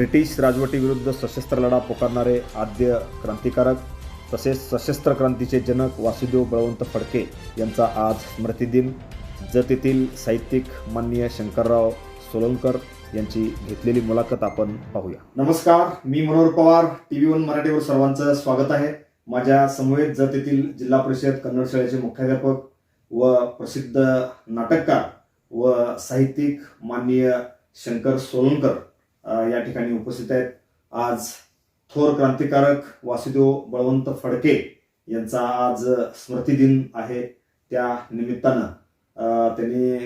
British राजवटीविरुद्ध सशस्त्र लढा पुकारणारे आद्य क्रांतिकारक तसेच सशस्त्र क्रांतीचे जनक वासुदेव बळवंत फडके यांचा आज स्मृतिदिन. जत साहित्यिक माननीय शंकरराव सोलंकर यांची घेतलेली मुलाखत आपण पाहूया. नमस्कार मी Manohar Pawar T V one मराठीवर सर्वांचं स्वागत आहे. माझ्या समवेत जत येथील जिल्हा परिषद कन्नड शाळेचे मुख्याध्यापक व प्रसिद्ध नाटककार व साहित्यिक माननीय शंकर सोलंकर या ठिकाणी उपस्थित आहेत. आज थोर क्रांतिकारक वासुदेव बळवंत फडके यांचा आज स्मृतिदिन आहे. त्या निमित्तानं त्यांनी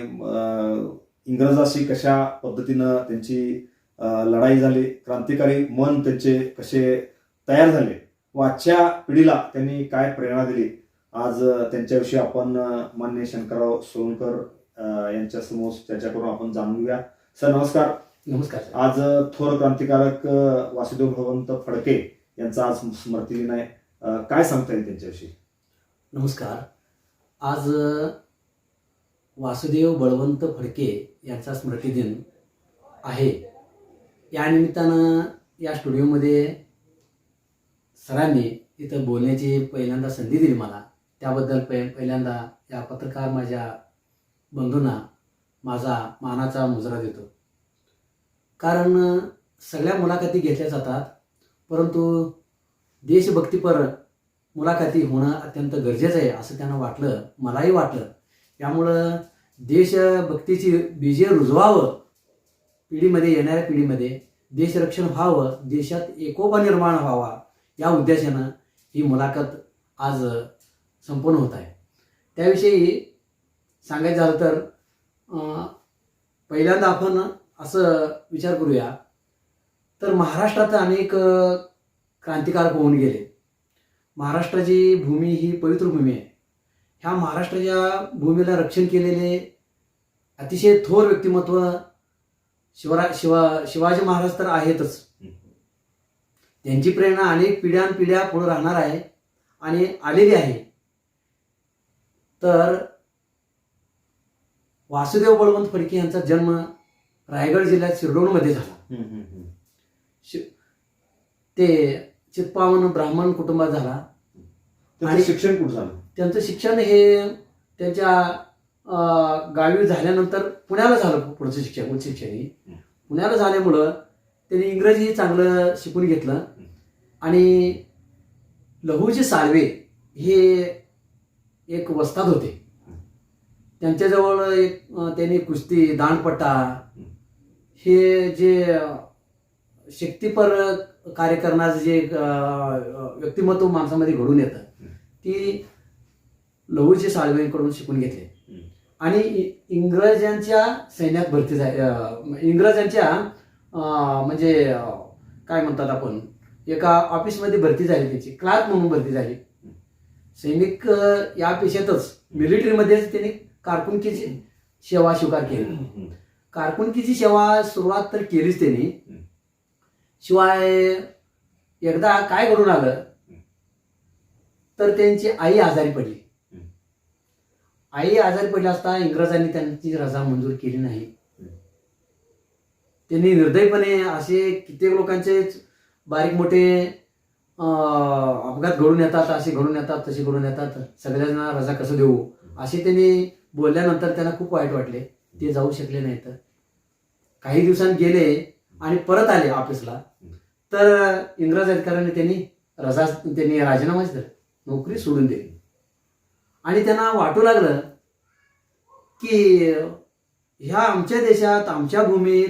इंग्रजाशी कशा पद्धतीनं त्यांची लढाई झाली क्रांतिकारी मन त्यांचे कसे तयार झाले व आजच्या पिढीला त्यांनी काय प्रेरणा दिली आज त्यांच्याविषयी आपण मान्य शंकरराव सोनकर यांच्यासमोर यांच्या समोर चर्चा करून आपण जाणून घेऊया. सर नमस्कार. नमस्कार. आज थोर क्रांतिकारक वासुदेव भगवंत फडके यांचा आज स्मृतिदिन आहे. काय सांगता येईल त्यांच्याविषयी? नमस्कार. आज वासुदेव बळवंत फडके यांचा स्मृतिदिन आहे. या निमित्तानं या स्टुडिओमध्ये सरांनी इथं बोलण्याची पहिल्यांदा संधी दिली मला. त्याबद्दल पहि पहिल्यांदा या पत्रकार माझ्या बंधूंना माझा मानाचा मुजरा देतो. कारण सगळ्या मुलाखती घेतल्या जातात परंतु देशभक्तीपर मुलाखती होणं अत्यंत गरजेचं आहे असं त्यांना वाटलं मलाही वाटलं. त्यामुळं देशभक्तीची बीजे रुजवावं पिढीमध्ये येणाऱ्या पिढीमध्ये देशरक्षण व्हावं देशात एकोपा निर्माण व्हावा या उद्देशानं ही मुलाखत आज संपन्न होत आहे. त्याविषयी सांगायचं झालं तर पहिल्यांदा आपण असं विचार करूया. तर महाराष्ट्रात अनेक क्रांतिकारक होऊन गेले. महाराष्ट्राची भूमी ही पवित्र भूमी आहे. ह्या महाराष्ट्राच्या भूमीला रक्षण केलेले अतिशय थोर व्यक्तिमत्व शिवरा शिवा शिवाजी महाराज तर आहेतच. त्यांची प्रेरणा अनेक पिढ्यानपिढ्या पुढे राहणार आहे आणि आलेली आहे. तर वासुदेव बळवंत फडके यांचा जन्म रायगड जिल्ह्यात शिरडोणमध्ये झाला. ते चित्पावन ब्राह्मण कुटुंबात झाला. आणि- शिक्षण कुठं झालं? त्यांचं शिक्षण हे त्यांच्या गावी झाल्यानंतर पुण्याला झालं पुढचं शिक्षण उच्च शिक्षण हे. पुण्याला झाल्यामुळं त्यांनी इंग्रजी चांगलं शिकून घेतलं. आणि लहूजी साळवे हे एक वस्ताद होते. त्यांच्याजवळ एक त्यांनी कुस्ती दांडपट्टा हे जे शक्तीपर कार्य करण्याचं जे व्यक्तिमत्व माणसामध्ये घडून येतं ती लहूजी साळवेंकडून शिकून घेतले. आणि इंग्रजांच्या सैन्यात भरती झाली इंग्रजांच्या म्हणजे काय म्हणतात आपण एका ऑफिसमध्ये भरती झाली त्याची क्लार्क म्हणून भरती झाली. सैनिक या पेशातच मिलिटरीमध्येच त्यांनी कारकुनकीची सेवा स्वीकार केली. कारकुनकीची सेवा सुरुवात तर केलीच त्यांनी. शिवाय एकदा काय घडून आलं तर त्यांची आई आजारी पडली. आई आजारी पडली असता इंग्रजांनी त्यांची रजा मंजूर केली नाही. त्यांनी निर्दयीपणे असे कित्येक लोकांचे बारीक मोठे अपघात घडून येतात असे घडून येतात तसे घडून येतात. सगळ्यांना रजा कसं देऊ? असे त्यांनी बोलल्यानंतर त्यांना खूप वाईट वाटले. ते जाऊ शकले नाहीत. काही दिवसांनी गेले आणि परत आले ऑफिसला. तर इंग्रज अधिकाऱ्यांनी त्यांनी रजा त्यांनी राजीनामाच दिला. नोकरी सोडून दिली. आणि त्यांना वाटू लागलं की ह्या आमच्या देशात आमच्या भूमीत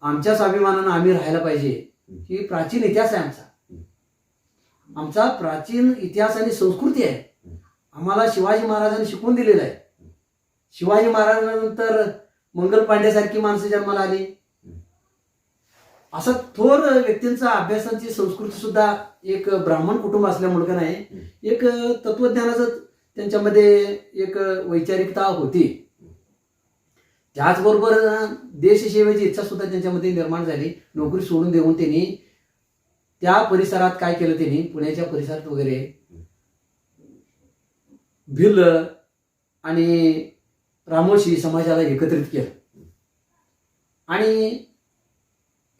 आमच्या स्वाभिमानानं आम्ही राहायला पाहिजे. ही प्राचीन इतिहास आहे आमचा. आमचा प्राचीन इतिहास आणि संस्कृती आहे. आम्हाला शिवाजी महाराजांनी शिकवून दिलेलं आहे. शिवाजी महाराजांनंतर मंगल पांड्यासारखी माणसं जन्माला आली. असं थोर व्यक्तींचा अभ्यासाची संस्कृती सुद्धा एक ब्राह्मण कुटुंब असल्यामुळे का नाही. एक तत्वज्ञानाचं त्यांच्यामध्ये एक वैचारिकता होती. त्याचबरोबर देशसेवेची इच्छा सुद्धा त्यांच्यामध्ये निर्माण झाली. नोकरी सोडून देऊन त्यांनी त्या परिसरात काय केलं त्यांनी? पुण्याच्या परिसरात वगैरे. भिल्ल आणि रामोशी समाजाला एकत्रित केलं. आणि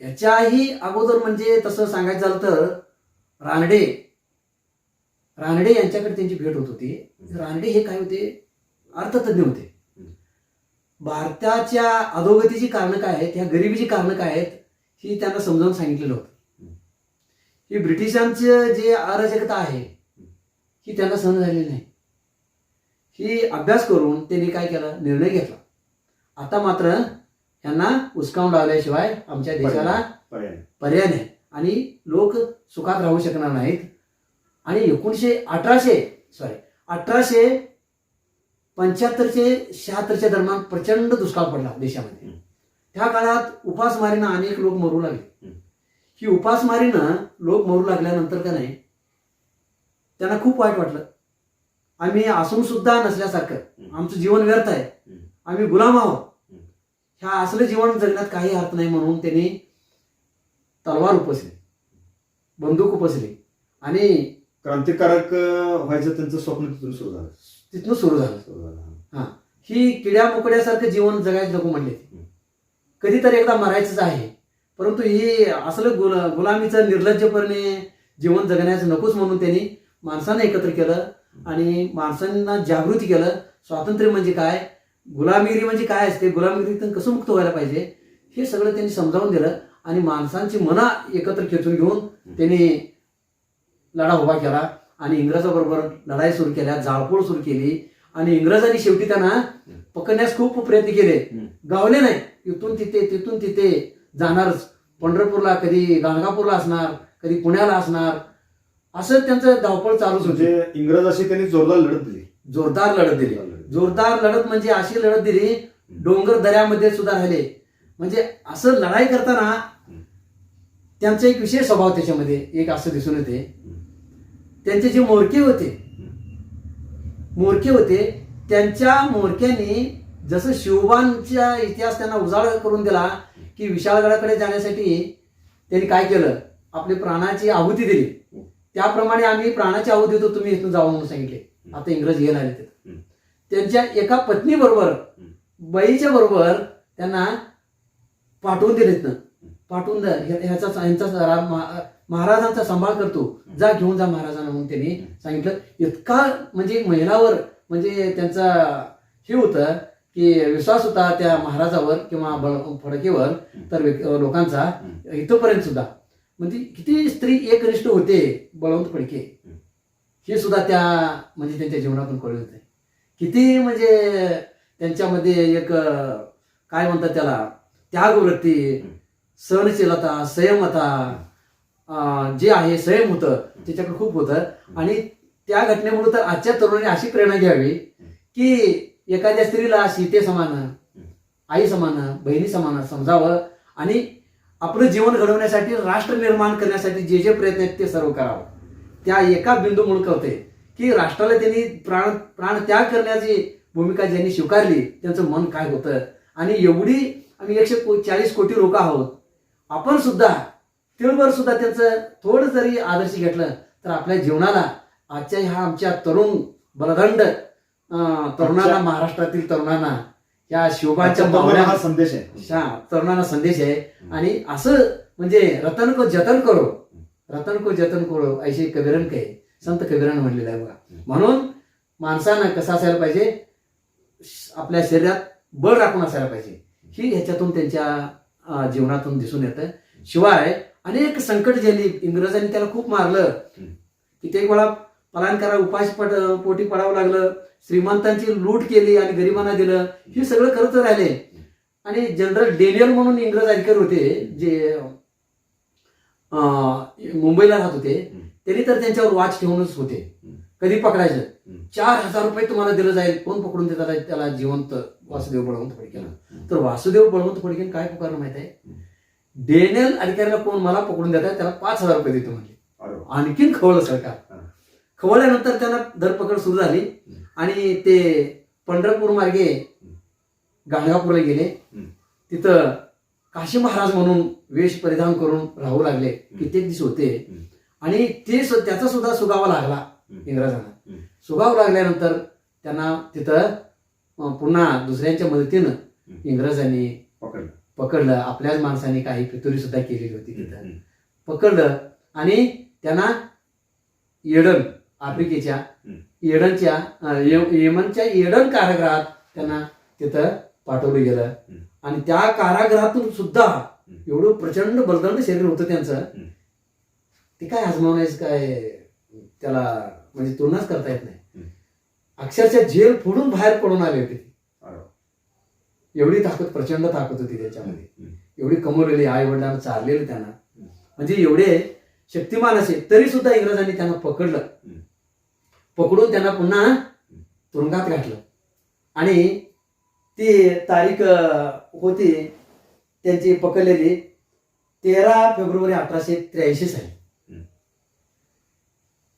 याच्याही अगोदर म्हणजे तसं सांगायचं झालं तर रानडे रानडे यांच्याकडे त्यांची भेट होत होती. रानडे हे काय होते? अर्थतज्ञ होते. भारताच्या अधोगतीची कारणं काय आहेत? ह्या गरिबीची कारणं काय आहेत? ही त्यांना समजावून सांगितलेलं होतं. ही ब्रिटिशांचं जे अराजकता आहे ही त्यांना सहन झालेली नाही. ही अभ्यास करून त्यांनी काय केलं? निर्णय घेतला. आता मात्र यांना उचकावून लावल्याशिवाय आमच्या देशाला पर्याय नाही. आणि लोक सुखात राहू शकणार नाहीत. आणि एकोणीसशे अठराशे सॉरी अठराशे पंच्याहत्तरचे शहात्तरच्या दरम्यान प्रचंड दुष्काळ पडला देशामध्ये. त्या काळात उपासमारीनं अनेक लोक मरू लागले. ही उपासमारीनं लोक मरू लागल्यानंतर का नाही त्यांना खूप वाईट वाटलं. आम्ही असून सुद्धा नसल्यासारखं. आमचं जीवन व्यर्थ आहे. आम्ही गुलाम आहोत. ह्या असलं जीवन जगण्यात काही अर्थ नाही म्हणून त्यांनी तलवार उपसली. बंदूक उपसली. आणि क्रांतिकारक व्हायचं त्यांचं स्वप्न तिथून सुरू झालं. तिथनं सुरू झालं. सुरू झालं हा. ही. किड्या मुकड्यासारखं जीवन जगायचं नको म्हणले. कधीतरी एकदा मरायचंच आहे. परंतु ही असलं गुल गुलामीचं निर्लज्जपणे जीवन जगण्याचं नकोच म्हणून त्यांनी माणसांना एकत्र केलं. आणि माणसांना जागृती केलं. स्वातंत्र्य म्हणजे काय? गुलामगिरी म्हणजे काय असते? गुलामगिरीतून कसं मुक्त व्हायला पाहिजे? हे सगळं त्यांनी समजावून दिलं आणि माणसांची मना एकत्र खेचून घेऊन त्यांनी लढा उभा केला. आणि इंग्रजाबरोबर लढाई सुरू केल्या जाळपोळ सुरू केली. आणि इंग्रजांनी शेवटी त्यांना पकडण्यास खूप प्रयत्न केले. गावले नाही. इथून तिथे तिथून तिथे जाणारच पंढरपूरला कधी गाणगापूरला असणार कधी पुण्याला असणार. असं त्यांचं धावपळ चालूच होती. म्हणजे इंग्रजाशी त्यांनी जोरदार लढत दिली. जोरदार लढत दिली. जोरदार लढत. म्हणजे अशी लढत दिली डोंगर दऱ्यामध्ये सुद्धा राहिले. म्हणजे असं लढाई करताना त्यांचा एक विशेष स्वभाव त्याच्यामध्ये एक असं दिसून येते. त्यांचे जे मोरके होते मोरके होते त्यांच्या मोरक्यांनी जसं शिवबांचा इतिहास त्यांना उजाळ करून दिला की विशाळगडाकडे जाण्यासाठी त्यांनी काय केलं? आपली प्राणाची आहुती दिली. त्याप्रमाणे आम्ही प्राणाची आहुती देतो तुम्ही इथून जावं म्हणून सांगितले. आता इंग्रज घ्यायला आले. त्यांच्या एका पत्नी बरोबर बाईच्या बरोबर त्यांना पाठवून दिले इथनं पाठवून ह्याचा महाराजांचा सांभाळ करतो. जा घेऊन जा महाराजांना म्हणून त्यांनी सांगितलं. इतका म्हणजे महिलावर म्हणजे त्यांचा हे होतं की विश्वास होता त्या महाराजावर किंवा फडकेवर तर लोकांचा इथंपर्यंत सुद्धा. म्हणजे किती स्त्री एकनिष्ठ होते बळवंत फडके. हे सुद्धा त्या म्हणजे त्यांच्या जीवनातून कळले होते. किती म्हणजे त्यांच्यामध्ये एक काय म्हणतात त्याला त्यागवृत्ती सहनशीलता संयमता जे आहे संयम होतं त्याच्याकडे खूप होतं. आणि त्या घटनेमुळे तर आजच्या तरुणांनी अशी प्रेरणा घ्यावी की एखाद्या स्त्रीला सीते समान आई समान बहिणी समान समजावं आणि आपलं जीवन घडवण्यासाठी राष्ट्र निर्माण करण्यासाठी जे जे प्रयत्न आहेत ते सर्व करावं. त्या एका बिंदूमुळे कळते की राष्ट्राला त्यांनी प्राण प्राण त्याग करण्याची भूमिका ज्यांनी स्वीकारली त्यांचं मन काय होतं? आणि एवढी आम्ही एकशे चाळीस कोटी लोक आहोत. आपण सुद्धा तिळभर सुद्धा त्यांचं थोडं जरी आदर्श घेतलं तर आपल्या जीवनाला आजच्या ह्या आमच्या तरुण बलदंड तरुणांना महाराष्ट्रातील तरुणांना या शिवबाच्या मावळ्या हा संदेश आहे. तरुणांना संदेश आहे. आणि असं म्हणजे रतन को जतन करो. रतन को जतन करो ऐसे कबीरन काय संत कबीरानं म्हणलेलं आहे बघा. म्हणून माणसानं कसं असायला पाहिजे? आपल्या शरीरात बळ राखून असायला पाहिजे. ही ह्याच्यातून त्यांच्या जीवनातून दिसून येतं. शिवाय अनेक संकट झेलली इंग्रजांनी त्याला खूप मारलं. कित्येक वेळा पलायन करा उपास पट पोटी पडावं लागलं श्रीमंतांची लूट केली आणि गरिबांना दिलं हे सगळं करत राहिले. आणि जनरल डेनियल म्हणून इंग्रज अधिकारी होते जे मुंबईला राहत होते त्यांनी तर त्यांच्यावर वाच ठेवूनच होते. कधी पकडायचं? चार हजार रुपये तुम्हाला दिलं जाईल. कोण पकडून देतात त्याला जिवंत वासुदेव बळवंत फडकेला तर वासुदेव बळवंत फडकेन काय पुकारलं माहीत आहे? डेनियल अधिकाऱ्याला कोण मला पकडून देतात त्याला पाच हजार रुपये देतो म्हणजे. आणखीन खवळलं सरकार. खवळल्यानंतर त्यांना धरपकड सुरू झाली आणि ते पंढरपूर मार्गे गाणगापूरला गेले. तिथं काशी महाराज म्हणून वेश परिधान करून राहू लागले. कित्येक दिवस होते. आणि ते त्याचा सुद्धा सुगावा लागला. इंग्रजांना. सुगाव लागल्यानंतर त्यांना तिथं पुन्हा दुसऱ्यांच्या मदतीनं इंग्रजांनी पकडलं. पकडलं. आपल्याच माणसाने काही फितुरी सुद्धा केलेली होती तिथं. पकडलं आणि त्यांना येडन आफ्रिकेच्या हम्म. येडनच्या अं, ये- येमनच्या येडन कारागृहात त्यांना तिथं पाठवलं गेलं. आणि त्या कारागृहातून सुद्धा एवढं प्रचंड बलदंड शरीर होतं त्यांचं. ते काय आजमावण्याचं काय त्याला म्हणजे तुलनाच करता येत नाही. अक्षरशः जेल फोडून बाहेर पडून आले होते. एवढी ताकद प्रचंड ताकद होती त्याच्यामध्ये. एवढी कमवलेली आई वडिलांना चाललेलं त्यांना. म्हणजे एवढे शक्तिमान असे तरी सुद्धा इंग्रजांनी त्यांना पकडलं. पकडून त्यांना पुन्हा तुरुंगात घातलं. आणि ती तारीख होती त्यांची पकडलेली तेरा फेब्रुवारी अठराशे त्र्याऐंशी साली.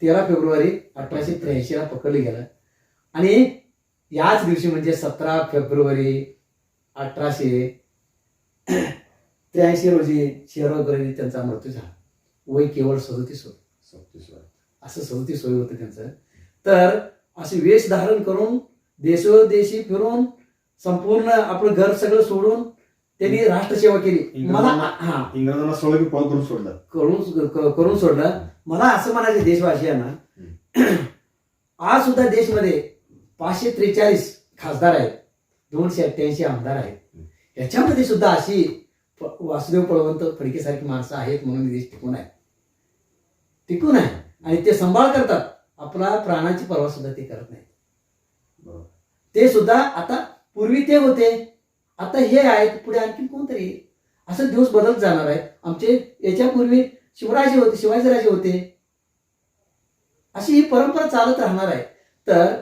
तेरा फेब्रुवारी अठराशे त्र्याऐंशीला पकडलं गेलं. आणि याच दिवशी म्हणजे सतरा फेब्रुवारी अठराशे त्र्याऐंशी रोजी शेरवगरी त्यांचा मृत्यू झाला. वय केवळ सदोतीस होत. सदतीस. असं सदोतीस वय होतं त्यांचं. तर असे वेश धारण करून देशोदेशी फिरून संपूर्ण आपलं घर सगळं सोडून त्यांनी राष्ट्रसेवा केली. मला इंग्रजांना- हा. इंग्रजांना सोळा की पळ करून सोडलं? करून करून सोडलं. मला असं म्हणायचं देशवासियांना आज सुद्धा देशमध्ये पाचशे त्रेचाळीस खासदार आहेत दोनशे अठ्ठ्याऐंशी आमदार आहेत. याच्यामध्ये सुद्धा अशी वासुदेव पळवंत फडकेसारखी माणसं आहेत म्हणून देश टिकून आहे. टिकून आहे. आणि ते सांभाळ करतात. आपला प्राणाची पर्वा सुद्धा ते करत नाहीत. बरोबर. ते सुद्धा आता पूर्वी ते होते. आता हे आहेत पुढे आणखी कोणतरी? असं दिवस बदलत जाणार आहेत. आमचे याच्यापूर्वी शिवराजे होते शिवाजीराजे होते. अशी ही परंपरा चालत राहणार आहे. तर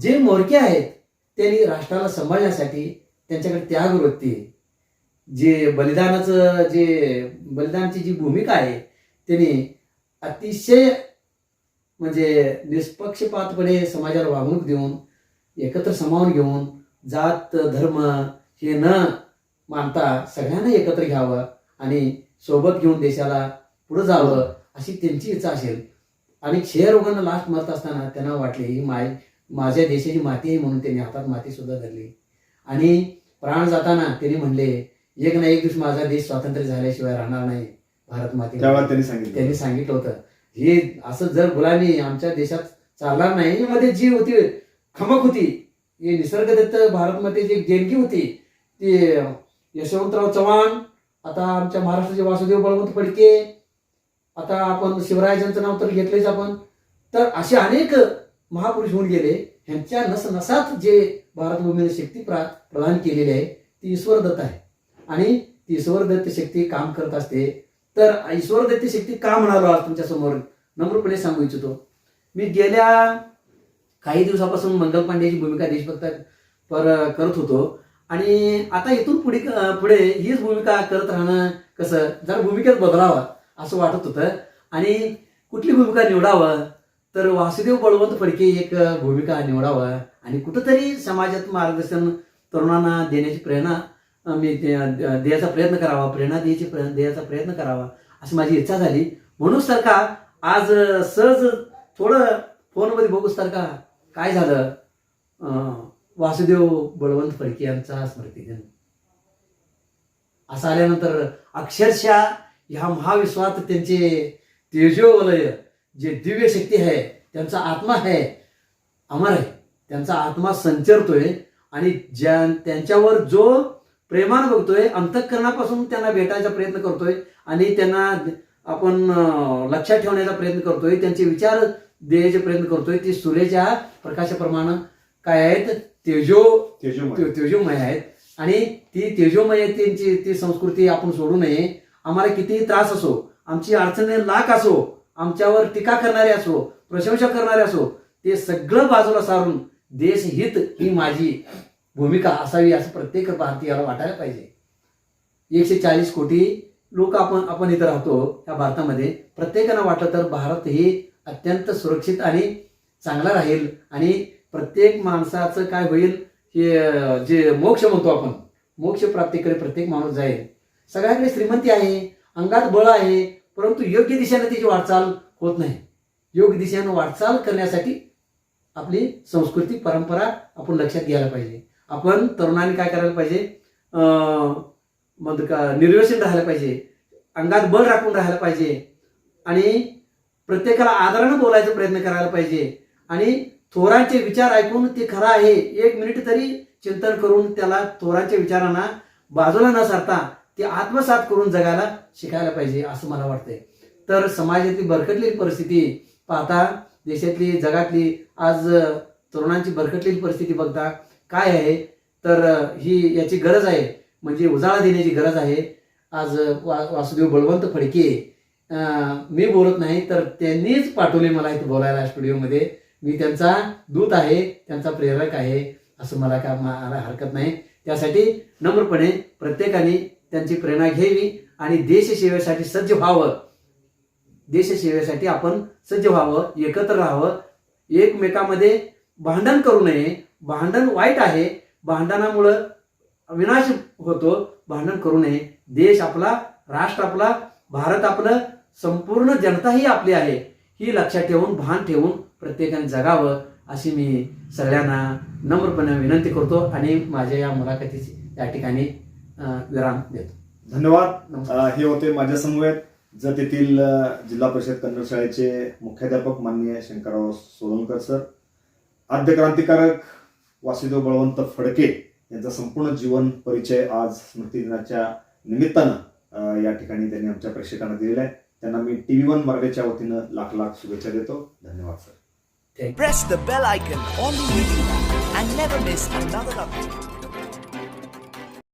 जे मोरके आहेत त्यांनी राष्ट्राला सांभाळण्यासाठी त्यांच्याकडे त्यागवृत्ती आहे. जे बलिदानाचं जे बलिदानाची जी भूमिका आहे त्यांनी अतिशय म्हणजे निष्पक्षपातपणे समाजाला वागणूक देऊन एकत्र समावून घेऊन जात धर्म हे न मानता सगळ्यांना एकत्र घ्यावं आणि सोबत घेऊन देशाला पुढे जावं अशी त्यांची इच्छा असेल. आणि क्षयरोगांना लास्ट मरत असताना त्यांना वाटले ही माय माझ्या देशाची माती आहे म्हणून त्यांनी हातात माती सुद्धा धरली. आणि प्राण जाताना त्यांनी म्हणले एक ना एक दिवस माझा देश स्वातंत्र्य झाल्याशिवाय राहणार नाही भारत माती त्यांनी सांगितलं होतं. हे असं जर मुलांनी आमच्या देशात चालणार नाही मध्ये जी होती खमक होती हे निसर्गदत्त भारतमध्ये जी देणगी होती ती यशवंतराव चव्हाण आता आमच्या महाराष्ट्राचे वासुदेव बळवंत फडके आता आपण शिवरायांचं नाव तर घेतलेच आपण तर असे अनेक महापुरुष होऊन गेले ह्यांच्या नसनसात जे भारतभूमीने शक्ती प्रा प्रदान केलेली आहे ती ईश्वरदत्त आहे. आणि ती ईश्वरदत्त शक्ती काम करत असते तर ईश्वरदत्त शक्ती का म्हणालो आज तुमच्यासमोर? नम्रपणे सांगू इच्छितो. मी गेल्या काही दिवसापासून मंगल पांडेची भूमिका देशभक्त पर करत होतो. आणि आता इथून पुढे पुढे हीच भूमिका करत राहणं कसं? जरा भूमिकेत बदलावं असं वाटत होतं. आणि कुठली भूमिका निवडावं? तर वासुदेव बळवंत फडके एक भूमिका निवडावं. आणि कुठंतरी समाजात मार्गदर्शन तरुणांना देण्याची प्रेरणा मी देण्याचा प्रयत्न करावा प्रेरणा द्यायची देण्याचा प्रयत्न करावा अशी माझी इच्छा झाली. म्हणून तर का आज सहज थोडं फोनमध्ये बघू तर का काय झालं? अं, वासुदेव बळवंत फडके यांचा स्मृती दिन. असं आल्यानंतर अक्षरशः ह्या महाविश्वात त्यांचे तेजोवलय जे दिव्य शक्ती आहे त्यांचा आत्मा आहे अमर आहे. त्यांचा आत्मा संचरतोय आणि ज्या त्यांच्यावर जो प्रेमानं बघतोय अंतःकरणापासून त्यांना भेटायचा प्रयत्न करतोय आणि त्यांना आपण लक्षात ठेवण्याचा प्रयत्न करतोय त्यांचे विचार देण्याचे प्रयत्न करतोय. ते सूर्याच्या प्रकाशाप्रमाणे काय आहेत? तेजो तेजोमय. तेजोमय आहेत. आणि ती तेजोमय त्यांची ती संस्कृती आपण सोडू नये. आम्हाला कितीही त्रास असो आमची अडचणी लाख असो आमच्यावर टीका करणारे असो प्रशंसा करणारे असो ते सगळं बाजूला सारून देशहित ही माझी भूमिका असावी असं प्रत्येक भारतीयाला वाटायला पाहिजे. एकशे चाळीस कोटी लोक आपण आपण इथं राहतो या भारतामध्ये. प्रत्येकानं वाटलं तर भारत हे अत्यंत सुरक्षित आणि चांगला राहील आणि प्रत्येक माणसाचं काय होईल हे जे मोक्ष म्हणतो आपण मोक्ष प्राप्तीकडे प्रत्येक माणूस जाईल. सगळ्याकडे श्रीमंती आहे अंगात बळ आहे परंतु योग्य दिशेने त्याची वाटचाल होत नाही. योग्य दिशेने वाटचाल करण्यासाठी आपली संस्कृती परंपरा आपण लक्षात घ्यायला पाहिजे. आपण तरुणांनी काय करायला पाहिजे? मग का निर्व्यसन राहायला पाहिजे. अंगात बळ राखून राहायला पाहिजे. आणि प्रत्येकाला आदरानं बोलायचा प्रयत्न करायला पाहिजे. आणि थोरांचे विचार ऐकून ते खरं आहे. एक मिनिट तरी चिंतन करून त्याला थोरांच्या विचारांना बाजूला न सारता ते आत्मसात करून जगायला शिकायला पाहिजे असं मला वाटतंय. तर समाजातील भरकटलेली परिस्थिती पाहता देशातली जगातली आज तरुणांची भरकटलेली परिस्थिती बघता काय आहे? तर ही याची गरज आहे. म्हणजे उजाळा देण्याची गरज आहे. आज वा वासुदेव बळवंत फडके मी बोलत नाही तर त्यांनीच पाठवले मला इथे बोलायला स्टुडिओमध्ये. मी त्यांचा दूत आहे त्यांचा प्रेरक आहे असं मला का मला हरकत नाही. त्यासाठी नम्रपणे प्रत्येकाने त्यांची प्रेरणा घ्यावी आणि देशसेवेसाठी सज्ज व्हावं. देशसेवेसाठी आपण सज्ज व्हावं एकत्र राहावं. एकमेकामध्ये भांडण करू नये. भांडण वाईट आहे भांडणामुळं विनाश होतो भांडण करू नये. देश आपला राष्ट्र आपला भारत आपलं संपूर्ण जनता ही आपली आहे. ही लक्षात ठेवून भान ठेवून प्रत्येकाने जगावं अशी मी सगळ्यांना नम्रपणे विनंती करतो आणि माझ्या या मुलाखतीची या ठिकाणी विराम देतो. धन्यवाद. हे होते माझ्या समवेत जत येथील अ, जिल्हा परिषद कन्नड शाळेचे मुख्याध्यापक माननीय शंकरराव सोलनकर सर. आद्य क्रांतिकारक वासुदेव बळवंत फडके यांचा संपूर्ण जीवन परिचय आज स्मृती दिनाच्या निमित्तानं या ठिकाणी त्यांनी आमच्या प्रेक्षकांना दिलेला आहे. त्यांना मी टी व्ही वन मार्गेच्या वतीनं लाख लाख शुभेच्छा देतो. धन्यवाद sir. Thank you Press the bell icon on the YouTube and never miss another update.